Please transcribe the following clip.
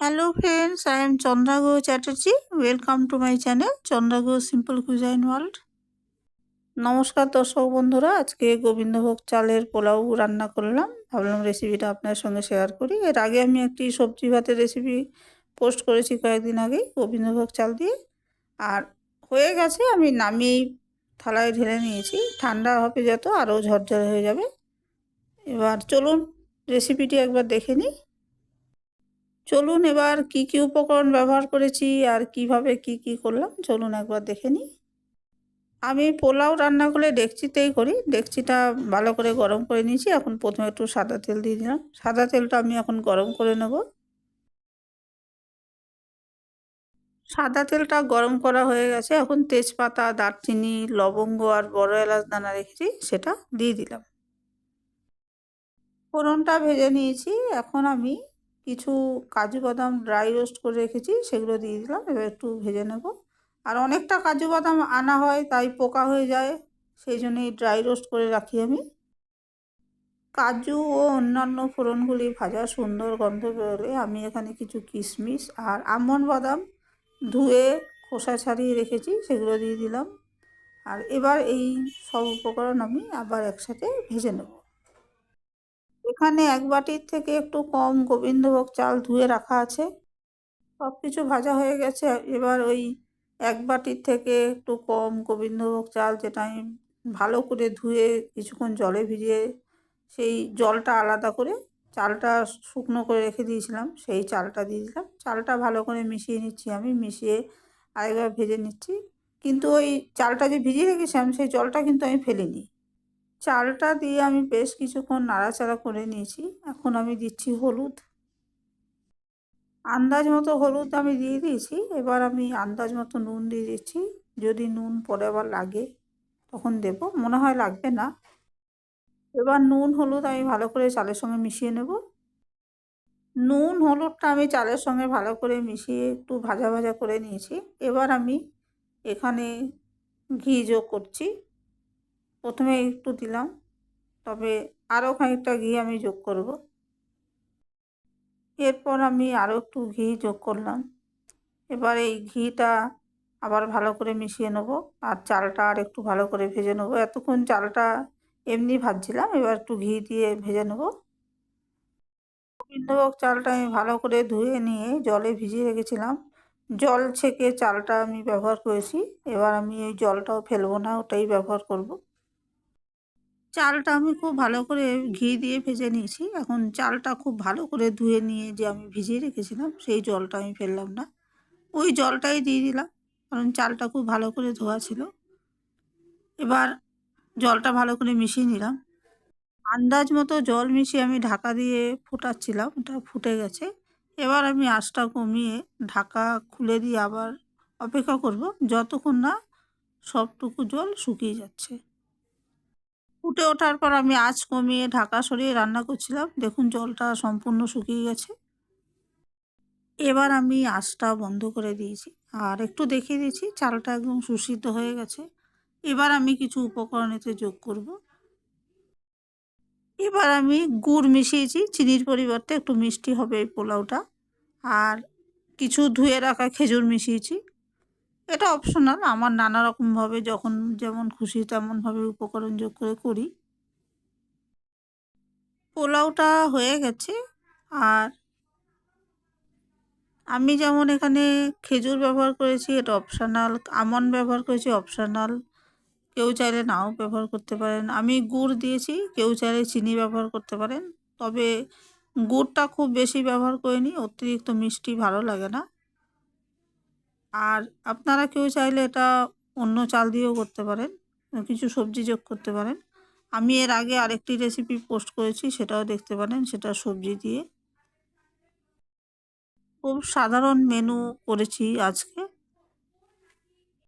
Hello friends, I am Chandrago Chatterjee. Welcome to my channel Chandrago Simple Cuisine World. নমস্কার দর্শক বন্ধুরা আজকে গোবিন্দভোগ চালের পোলাও রান্না করলাম। ভাবলাম রেসিপিটা আপনার সঙ্গে শেয়ার করি। এর আগে আমি একটি সবজি ভাতের রেসিপি পোস্ট করেছি কয়েকদিন আগেই গোবিন্দভোগ চাল দিয়ে। আর হয়ে গেছে আমি নামিয়েই থালায় ঢেলে নিয়েছি। ঠান্ডা হবে যত আরও ঝরঝরে হয়ে যাবে। এবার চলুন রেসিপিটি একবার দেখে নিই। চলুন এবার কি কি উপকরণ ব্যবহার করেছি আর কীভাবে কি কি করলাম, চলুন একবার দেখে নিই। আমি পোলাও রান্না করলে ডেকচিতেই করি, ডেকচিটা ভালো করে গরম করে নিয়েছি, এখন প্রথমে একটু সাদা তেল দিয়ে দিলাম। সাদা তেলটা আমি এখন গরম করে নেব। সাদা তেলটা গরম করা হয়ে গেছে, এখন তেজপাতা, দারচিনি, লবঙ্গ আর বড় এলাচ দানা রেখেছি, সেটা দিয়ে দিলাম। ফোড়নটা ভেজে নিয়েছি, এখন আমি কিছু কাজু বাদাম ড্রাই রোস্ট করে রেখেছি, সেগুলো দিয়ে দিলাম, এবার একটু ভেজে নেব। আর অনেকটা কাজু বাদাম আনা হয়, তাই পোকা হয়ে যায়, সেই জন্যই ড্রাই রোস্ট করে রাখি আমি। কাজু ও অন্যান্য ফোড়নগুলি ভাজা সুন্দর গন্ধ বেরোলে আমি এখানে কিছু কিশমিশ আর আমন বাদাম ধুয়ে খোসা ছাড়িয়ে রেখেছি, সেগুলো দিয়ে দিলাম। আর এবার এই সব উপকরণ আমি আবার একসাথে ভেজে নেব। এখানে এক বাটির থেকে একটু কম গোবিন্দভোগ চাল ধুয়ে রাখা আছে। সব কিছু ভাজা হয়ে গেছে। এবার ওই এক বাটির থেকে একটু কম গোবিন্দভোগ চাল যেটা আমি ভালো করে ধুয়ে কিছুক্ষণ জলে ভিজিয়ে সেই জলটা আলাদা করে চালটা শুকনো করে রেখে দিয়েছিলাম, সেই চালটা দিয়ে দিলাম। চালটা ভালো করে মিশিয়ে নিচ্ছি আমি, মিশিয়ে আরেকবার ভেজে নিচ্ছি। কিন্তু ওই চালটা যে ভিজিয়ে রেখেছিলাম, সেই জলটা কিন্তু আমি ফেলিনি। চালটা দিয়ে আমি বেশ কিছুক্ষণ নাড়াচাড়া করে নিয়েছি। এখন আমি দিচ্ছি হলুদ। আন্দাজ মতো হলুদ আমি দিয়ে দিয়েছি। এবার আমি আন্দাজ মতো নুন দিয়ে দিচ্ছি। যদি নুন পরে আবার লাগে, তখন দেব। মনে হয় লাগবে না। এবার নুন, হলুদ আমি ভালো করে চালের সঙ্গে মিশিয়ে নেব। নুন, হলুদটা আমি চালের সঙ্গে ভালো করে মিশিয়ে একটু ভাজা ভাজা করে নিয়েছি। এবার আমি এখানে ঘি যোগ করছি। প্রথমে একটু দিলাম, তবে আরও খানিকটা ঘি আমি যোগ করব। এরপর আমি আরও একটু ঘি যোগ করলাম। এবার এই ঘিটা আবার ভালো করে মিশিয়ে নেব, আর চালটা আর একটু ভালো করে ভেজে নেব। এতক্ষণ চালটা এমনি ভাজছিলাম, এবার একটু ঘি দিয়ে ভেজে নেব। গোবিন্দভোগ চালটা আমি ভালো করে ধুয়ে নিয়ে জলে ভিজিয়ে রেখেছিলাম। জল ছেঁকে চালটা আমি ব্যবহার করেছি, এবার আমি এই জলটাও ফেলব না, ওটাই ব্যবহার করব। চালটা আমি খুব ভালো করে ঘি দিয়ে ভেজে নিয়েছি। এখন চালটা খুব ভালো করে ধুয়ে নিয়ে যে আমি ভিজিয়ে রেখেছিলাম, সেই জলটা আমি ফেললাম না। ওই জলটাই দিয়ে দিলাম, কারণ চালটা খুব ভালো করে ধোয়া ছিল। এবার জলটা ভালো করে মিশিয়ে নিলাম। আন্দাজ মতো জল মিশিয়ে আমি ঢাকা দিয়ে ফোটাচ্ছিলাম, ওটা ফুটে গেছে। এবার আমি আঁচটা কমিয়ে ঢাকা খুলে দিয়ে আবার অপেক্ষা করব, যতক্ষণ না সবটুকু জল শুকিয়ে যাচ্ছে। ফুটে ওঠার পর আমি আঁচ কমিয়ে ঢাকা সরিয়ে রান্না করছিলাম। দেখুন, জলটা সম্পূর্ণ শুকিয়ে গেছে। এবার আমি আঁচটা বন্ধ করে দিয়েছি। আর একটু দেখিয়ে দিয়েছি, চালটা একদম সুসিদ্ধ হয়ে গেছে। এবার আমি কিছু উপকরণ এতে যোগ করব। এবার আমি গুড় মিশিয়েছি, চিনির পরিবর্তে একটু মিষ্টি হবে এই পোলাওটা। আর কিছু ধুয়ে রাখা খেজুর মিশিয়েছি। এটা অপশনাল আমার নানা রকমভাবে যখন যেমন খুশি তেমনভাবে উপকরণ যোগ করে করি। পোলাওটা হয়ে গেছে, আর আমি যেমন এখানে খেজুর ব্যবহার করেছি, এটা অপশানাল আমন ব্যবহার করেছি অপশানাল কেউ চাইলে নাও ব্যবহার করতে পারেন। আমি গুড় দিয়েছি, কেউ চাইলে চিনি ব্যবহার করতে পারেন। তবে গুড়টা খুব বেশি ব্যবহার করিনি, অতিরিক্ত মিষ্টি ভালো লাগে না। আর আপনারা কেউ চাইলে এটা অন্য চাল দিয়েও করতে পারেন কিছু সবজি যোগ করতে পারেন। আমি এর আগে আরেকটি রেসিপি পোস্ট করেছি, সেটাও দেখতে পারেন, সেটা সবজি দিয়ে। খুব সাধারণ মেনু করেছি আজকে।